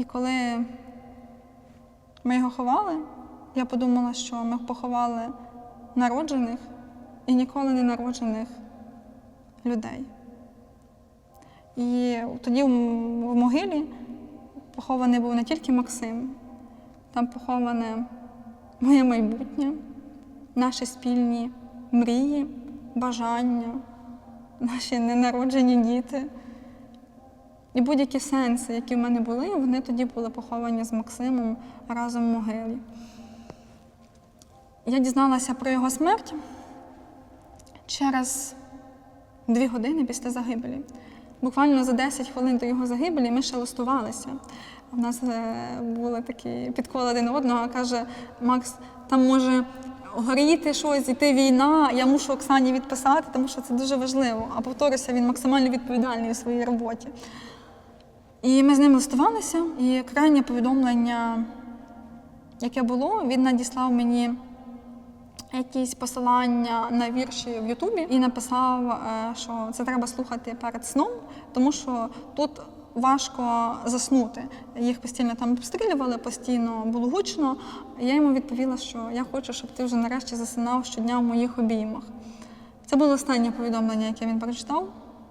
І коли ми його ховали, я подумала, що ми поховали народжених і ніколи не народжених людей. І тоді в могилі похований був не тільки Максим, там поховане моє майбутнє, наші спільні мрії, бажання, наші ненароджені діти. І будь-які сенси, які в мене були, вони тоді були поховані з Максимом разом в могилі. Я дізналася про його смерть через дві години після загибелі. Буквально за 10 хвилин до його загибелі ми ще листувалися. У нас е, були такі підколи один одного, каже Макс, там може горіти щось, іти війна, я мушу Оксані відписати, тому що це дуже важливо. А повторюся, він максимально відповідальний у своїй роботі. І ми з ним листувалися, і крайнє повідомлення, яке було, він надіслав мені якісь посилання на вірші в Ютубі і написав, е, що це треба слухати перед сном, тому що тут важко заснути. Їх постійно там обстрілювали, постійно було гучно. Я йому відповіла, що я хочу, щоб ти вже нарешті засинав щодня в моїх обіймах. Це було останнє повідомлення, яке він прочитав.